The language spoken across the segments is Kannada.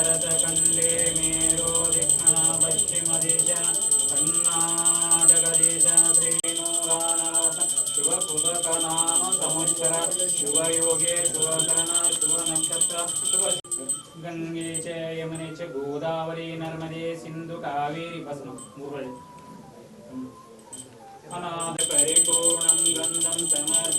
शरदकल्ले मेरोदिक्ष्णा पश्चिमदिश कर्णाटकदिश त्रिनूरानाथ शुभकृतकनाम समुच्चर शुभयोगे शुभकरण शुभनक्षत्र शुभ गंगे च यमुने च गोदावरी नर्मदे सिन्धु कावेरी भस्म मुरळि अनाथ परिपूर्णं गन्धं समर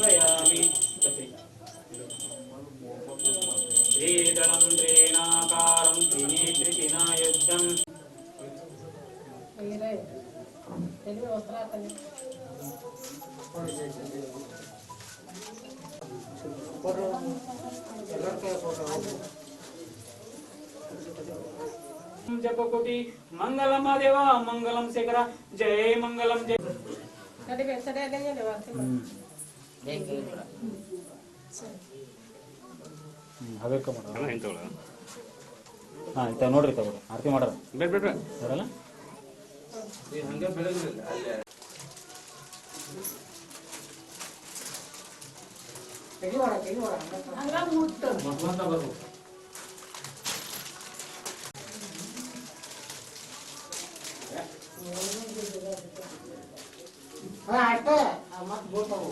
ಜಪಕೋಟಿ ಮಂಗಲಂ ದೇವ ಮಂಗಲಂ ಶೇಖರ ಜಯ ಮಂಗಲಂ ಜಯ. ಹವೇಕ ಮಾಡೋಣ. ಹಾಂ ಇಂಥ ನೋಡ್ರಿ ತಗೋ ಆರ್ತಿ ಮಾಡ್ರಿ ಬೇಡ ಅವ್ ಸೇರ್ಸಿದ್ರಿ ಸೇರ್ಸಿದ್ರಿ ಹಾ, ಹೇಳಿ ಹೇಳಿ ಅವ್ನ ಹೇಳ್ರಿ ಜೋಡ್ಸ್ ಜೋಡ್ಸಿದ್ರಿ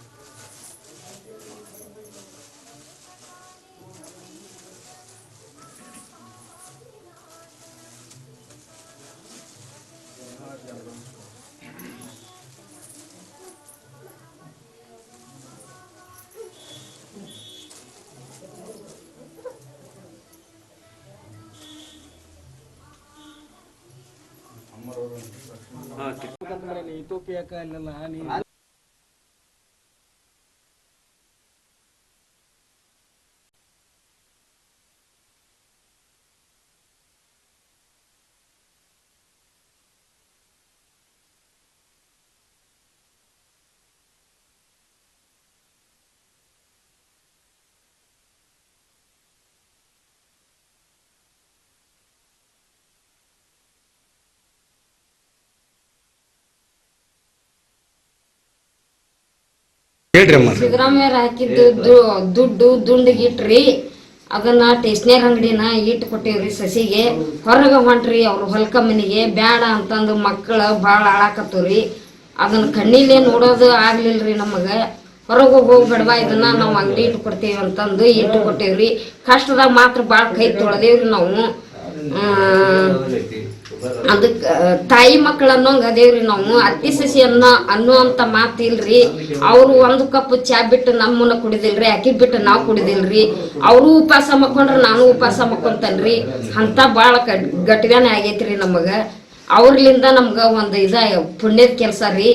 ಅಲ್ಲೆಲ್ಲ ಸಿದ್ದರಾಮಯ್ಯರು ಹಾಕಿದ್ದು ದುಡ್ಡು ದುಡ್ಡು ದುಂಡಿಗಿಟ್ರಿ ಅದನ್ನ ಟೇಷನರಿ ಅಂಗಡಿನ ಇಟ್ಟು ಕೊಟ್ಟಿವ್ರಿ ಸಸಿಗೆ. ಹೊರಗೆ ಹೊಂಟ್ರಿ ಅವ್ರ ಹೊಲ್ಕ ಮನಿಗೆ. ಬ್ಯಾಡ ಅಂತಂದು ಮಕ್ಕಳು ಭಾಳ ಆಳಾಕತ್ತವ್ರಿ. ಅದನ್ನ ಕಣ್ಣಿಲೆ ನೋಡೋದು ಆಗ್ಲಿಲ್ರಿ ನಮಗೆ. ಹೊರಗೆ ಹೋಗ್ಬೇಡವಾ ಇದನ್ನ ನಾವು ಅಂಗಡಿ ಇಟ್ಟು ಕೊಡ್ತೀವಿ ಅಂತಂದು ಇಟ್ಟು ಕೊಟ್ಟೇವ್ರಿ. ಕಷ್ಟದಾಗ ಮಾತ್ರ ಭಾಳ ಕೈ ತೊಳೆದೇವ್ರಿ ನಾವು. ಅದಕ್ಕ ತಾಯಿ ಮಕ್ಕಳು ಅನ್ನೋಂಗ ಅದೇವ್ರಿ ನಾವು. ಅತ್ತಿ ಸಸಿ ಅನ್ನೋ, ಅನ್ನುವಂತ ಮಾತಿಲ್ರಿ ಅವರು ಒಂದು ಕಪ್ ಚಾ ಬಿಟ್ಟು ನಮ್ಮನ್ನ ಕುಡಿದಿಲ್ರಿ, ಅಕ್ಕಿ ಬಿಟ್ಟು ನಾವು ಕುಡಿದಿಲ್ರಿ. ಅವರು ಉಪವಾಸ ಮಕ್ಕೊಂಡ್ರ, ನಾನು ಉಪವಾಸ ಮಕ್ಕೊಂತನ್ರಿ. ಅಂತ ಬಾಳ ಗಟ್ಟಿಗಾನೆ ಆಗೈತ್ರಿ ನಮಗ. ಅವ್ರಲಿಂದ ನಮ್ಗ ಒಂದ್ ಇದ ಪುಣ್ಯದ ಕೆಲ್ಸ ರೀ.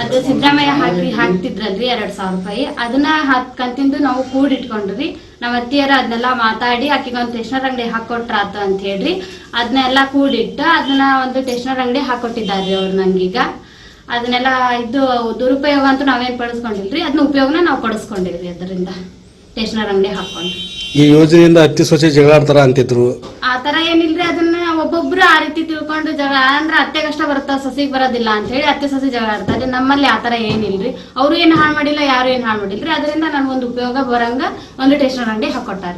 ಅದು ಸಿದ್ದರಾಮಯ್ಯ ಹಾಕಿ ಹಾಕ್ತಿದ್ರಲ್ರಿ ಎರಡ್ ಸಾವಿರ ರೂಪಾಯಿ. ಅದನ್ನ ಹಾಕಂತಿಂದು ಕಂತಿಂದು ನಾವು ಕೂಡಿಟ್ಕೊಂಡ್ರಿ ನಮ್ಮ ಅತ್ತಿಯರ ಅದನ್ನೆಲ್ಲ ಮಾತಾಡಿ ಆಕಿಗೆ ಒಂದು ಟೇಷನರ್ ಅಂಗಡಿ ಹಾಕೊಟ್ರಾತ ಅಂತ ಹೇಳ್ರಿ. ಅದನ್ನೆಲ್ಲ ಕೂಡಿಟ್ಟು ಅದನ್ನ ಒಂದು ಟೇಷನರ್ ಅಂಗಡಿ ಹಾಕೊಟ್ಟಿದ್ದಾರೆ ಅವ್ರು ನಂಗೀಗ. ಅದನ್ನೆಲ್ಲ ಇದು ದುರುಪಯೋಗ ಅಂತೂ ನಾವೇನ್ ಪಡಿಸ್ಕೊಂಡಿಲ್ರಿ ಅದನ್ನ ಉಪಯೋಗನ ನಾವು ಪಡಿಸ್ಕೊಂಡಿವ್ರಿ ಅದರಿಂದ. ಟೇಷನರ್ ಅಂಗಡಿ ಹಾಕೊಂಡು ಈ ಯೋಜನೆಯಿಂದ ಅತಿ ಸ್ವಚ್ಛ ಜಗಳಾಡ್ತಾರ ಅಂತಿದ್ರು. ಆತರ ತರ ಏನಿಲ್ರಿ ಅದನ್ನ ಒಬ್ಬೊಬ್ರು ಆ ರೀತಿ ತಿಳ್ಕೊಂಡು ಜಗಳ, ಅಂದ್ರೆ ಅತ್ತೆ ಕಷ್ಟ ಬರುತ್ತಾ, ಸಸಿಗೆ ಬರೋದಿಲ್ಲ ಅಂತ ಹೇಳಿ ಅತ್ತೆ ಸಸಿ ಜಗಳ ಆಡ್ತಾರೆ ನಮ್ಮಲ್ಲಿ ಆತರ ತರ ಏನಿಲ್ರಿ. ಅವ್ರು ಏನ್ ಹಾಳು ಮಾಡಿಲ್ಲ, ಯಾರು ಏನ್ ಹಾಳು ಮಾಡಿಲ್ರಿ. ಅದರಿಂದ ನನ್ಗೊಂದು ಉಪಯೋಗ ಬರಂಗ ಒಂದು ಟೇಸ್ಟ್ ಅಂಗಡಿ ಹಾಕೊಟ್ಟಾರಿ